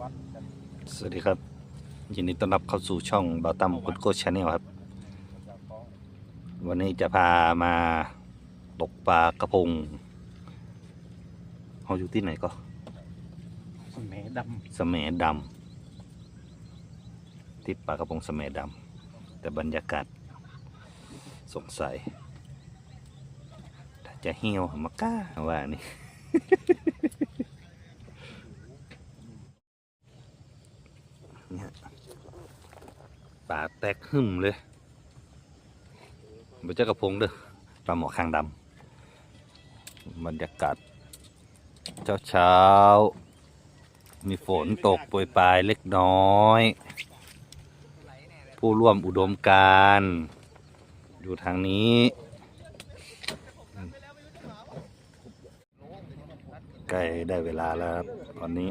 วัดกันสวัสดีครับ ยินดีต้อนรับเข้าสู่ช่องบาตัมกุดโกชาแนลครับจากของวันนี้จะพามาตกปลากระพงเขาอยู่ที่ไหนก็สมดสมดำที่ปลากระพงสมดำแต่บรรยากาศสงสัยถ้าจะเหี่ยวมากล้าว่านี่ เนี่ย ปลาแตกหึ่มเลยไม่ใช่กระพงเด้อปลาหมอคางดำบรรยากาศเช้าเช้าๆมีฝนตกโปรยปลายเล็กน้อย ผู้ร่วมอุดมการอยู่ทางนี้ใกล้ได้เวลาแล้วครับตอนนี้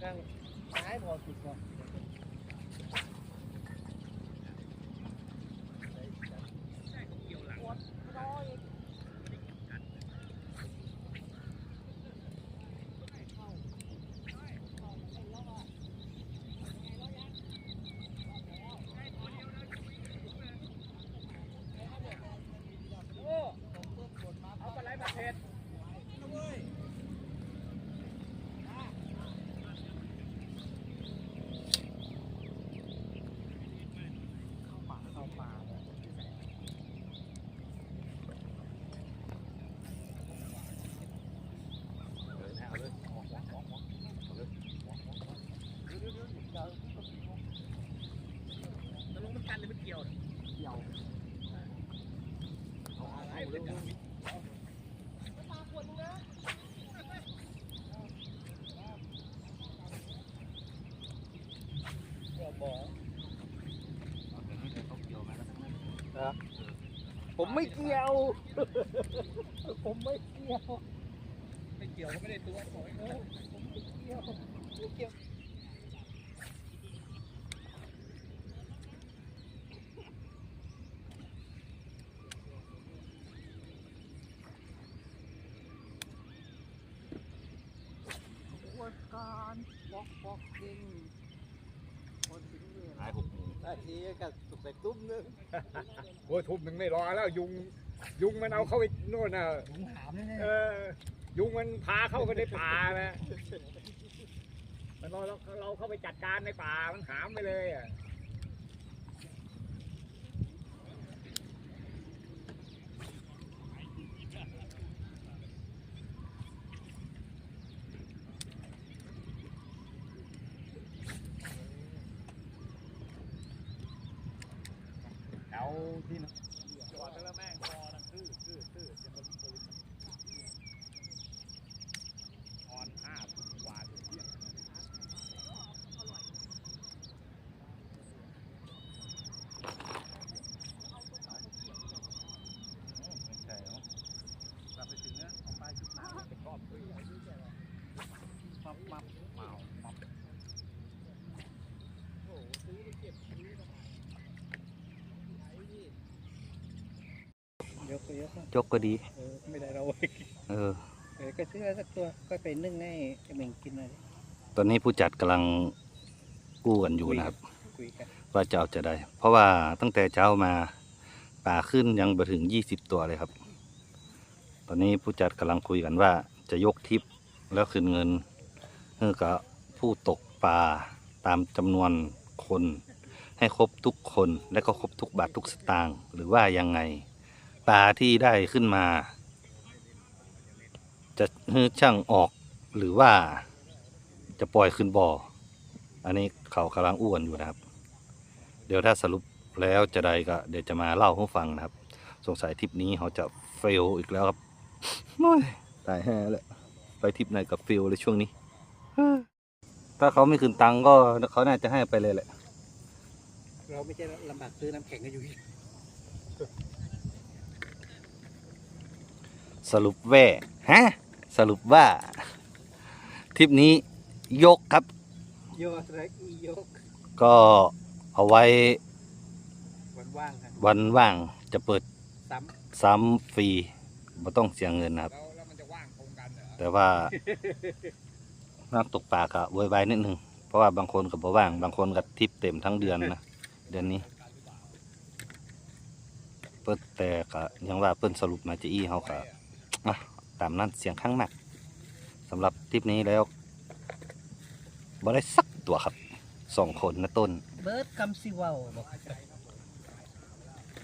Đang bán! ผมไม่เกี่ยว ผมไม่เกี่ยว ไม่เกี่ยวก็ไม่ได้ตัวบอกให้เขาผมไม่เกี่ยวไม่เกี่ยววันการวอกวอกยิงคนถึงเวลาหายหกโมงนาทีกับสุก ไปตุ้มนึงโอ้ยทุ่มหนึ่งไม่รอแล้วยุง ยุงมันเอาเข้าไปโน่นน่ะผมถามแน่เออ ยุงมันพาเข้าไปในป่านะมันเราเราเราเข้าไปจัดการในป่ามันหามไปเลยอะ ที่นะจอดแล้วแม่งคอดังตื้อตื้อตื้อจะมันปืนออนห้าหวานเที่ยงไม่ใช่เนาะกลับไปถึงนะเอาปลายจุดน้ำไปครอบด้วยปั๊บปั๊บ ยกก็ดีเออไม่ได้เราเออเออก็ซื้อสักตัวก็ไปนึ่งให้ไอ้เหม่งกินหน่อยดิตอนนี้ผู้จัดกำลังกู้กันอยู่นะครับ คุยกันว่าจะเอาจะได้ เพราะว่าตั้งแต่เช้ามาป่าขึ้นยังไปถึงยี่สิบตัวเลยครับ ตอนนี้ผู้จัดกำลังคุยกันว่าจะยกทิปแล้วคืนเงินให้กับผู้ตกปลาตามจำนวนคน ให้ครบทุกคนและก็ครบทุกบาททุกสตางค์หรือว่ายังไง ปลาที่ได้ขึ้นมา จะให้ช่างออกหรือว่าจะปล่อยขึ้นบ่อ อันนี้เขากำลังอ้วนอยู่นะครับ เดี๋ยวถ้าสรุปแล้วจะได้ก็เดี๋ยวจะมาเล่าให้ฟังนะครับ สงสัยทริปนี้เขาจะเฟลอีกแล้วครับตายแห่เลยไปทริปไหนกับเฟลเลยช่วงนี้ถ้าเขาไม่คืนตังค์ก็เขาน่าจะให้ไปเลยแหละ เราไม่ใช่ลำบากซื้อน้ำแข็งกันอยู่ สรุปแว่ฮะสรุปว่าทริปนี้ยกครับ โยกไรอีโยกก็เอาไว้วันว่างครับวันว่างจะเปิดซ้ซ้ำฟรีไม่ต้องเสียเงินนะครับแล้วแล้วมันจะว่างตรงกันเหรอแต่ว่า นักตกปลาก็โวยวายนิดนึง เพราะว่าบางคนก็บ่ว่าง บางคนก็ทิปเต็มทั้งเดือนนะ เดือนนี้ เปิ้นแต่ก็ยังว่าเปิ้นสรุปมาจะอี้เขาก็อะ ตามนั้นเสียงข้างมากสำหรับทริปนี้แล้วบ่ได้สักตัวครับสองคนนะต้นำเบิร์ดกำซิเวาบอก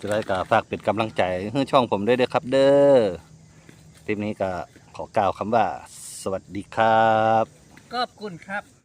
จะได้ก็ฝากเป็นกำลังใจให้ช่องผมด้วยเด้อครับ เด้อทริปนี้ก็ขอกล่าวคำว่า สวัสดีครับขอบคุณครับ